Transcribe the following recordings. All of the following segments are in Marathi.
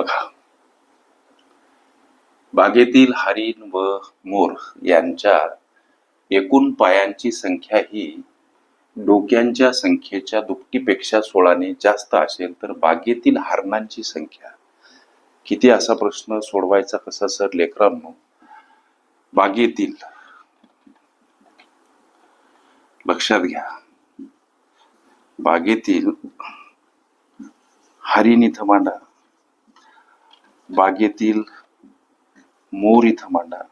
बघा. बागेतील हरिण व मोर यांच्या एकूण पायांची संख्या ही डोक्यांच्या संख्येच्या दुपटीपेक्षा सोळाने जास्त असेल तर बागेतील हरणांची संख्या. किती असा प्रश्न सोडवायचा कसा सर लेकरांनो? बागेतील. लक्षात घ्या. बागेतील हरिण इथं मांडा. बागेतील मोर इथं मांडा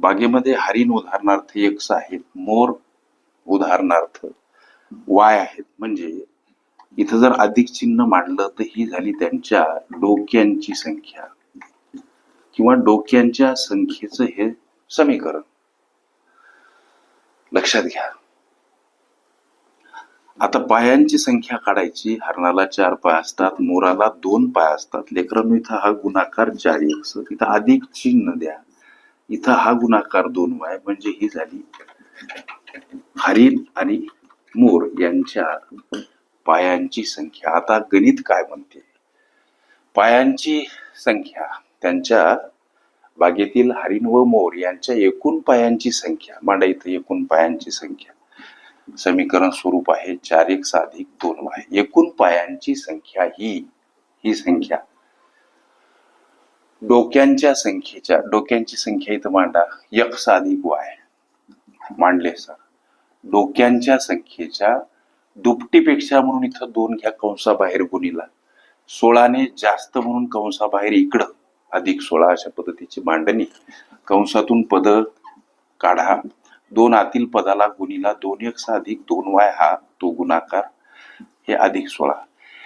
बागेमध्ये हरिण उदाहरणार्थ एक्स आहेत मोर उदाहरणार्थ वाय आहेत. म्हणजे इथं जर अधिक चिन्ह मांडलं तर ही झाली त्यांच्या डोक्यांची संख्या किंवा डोक्यांच्या संख्येचं हे समीकरण. लक्षात घ्या. आता पायांची संख्या काढायची. हरणाला चार पाय असतात मोराला दोन पाय असतात. लेकरांनो इथं हा गुणाकार चारी असतो इथं अधिक चिन्ह द्या. इथं हा गुणाकार दोन वाय म्हणजे ही झाली हरिण आणि मोर यांच्या पायांची संख्या. आता गणित काय म्हणते? पायांची संख्या. त्यांच्या बागेतील हरिण व मोर यांच्या एकूण पायांची संख्या. मांडा इथं एकूण पायांची संख्या. समीकरण स्वरूप आहे चार एक साधिक दोन वाय एकूण पायांची संख्या ही ही संख्या. डोक्यांच्या संख्येच्या डोक्यांची संख्या इथं मांडा. एक साधिक वाय. मांडले सर. डोक्यांच्या संख्येच्या दुपटीपेक्षा म्हणून इथं दोन घ्या कंसाबाहेर गुणीला. सोळाने जास्त म्हणून कंसाबाहेर इकडं. अधिक सोळा अशा पद्धतीची मांडणी. कंसातून पद काढा. दोन आतील पदाला गुणीला दोन एक्स अधिक दोन वाय हा तो गुणाकार हे अधिक सोळा.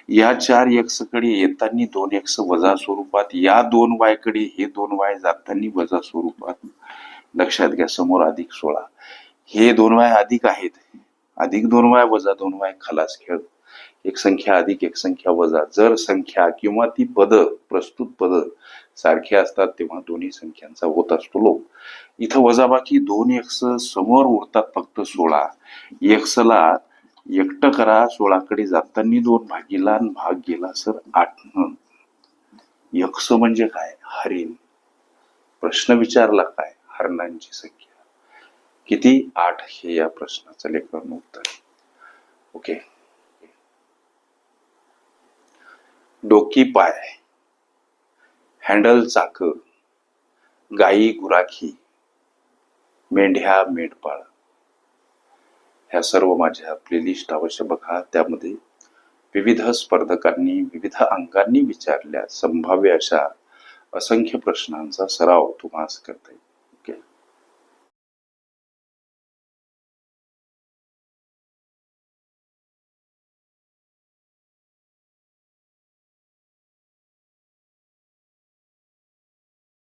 या चार एक्सकडे येताना दोन एक्स वजा स्वरूपात या दोन वायकडे हे दोन वाय जाताना वजा स्वरूपात. लक्षात घ्या समोर अधिक सोळा. हे दोन वाय अधिक आहेत. अधिक दोन वाय वजा दोन वाय खलास खेळ. एक संख्या अधिक एक संख्या वजा. जर संख्या किंवा ती पद प्रस्तुत पद सारखी असतात तेव्हा दोन्ही संख्यांचा होत असतो लोक इथं वजाबाकी दोन एक्स समोर उरतात फक्त सोळा. एक्सला एकटं करा सोळाकडे जाताना दोन भागीला आणि भाग गेला सर आठ यक्ष म्हणजे काय? हरिण. प्रश्न विचारला काय? हरणांची संख्या. किती? आठ हे या प्रश्नाचं लेखन उत्तर. ओके डोकी पाय हँडल चाक गाई गुराखी मेंढ्या मेंढपाळ. ह्या सर्व माझ्या प्लेलिस्ट अवश्य बघा. त्यामध्ये विविध स्पर्धकांनी विविध अंगांनी विचारल्या संभाव्य अशा असंख्य प्रश्नांचा सराव तुम्हाला करता येईल.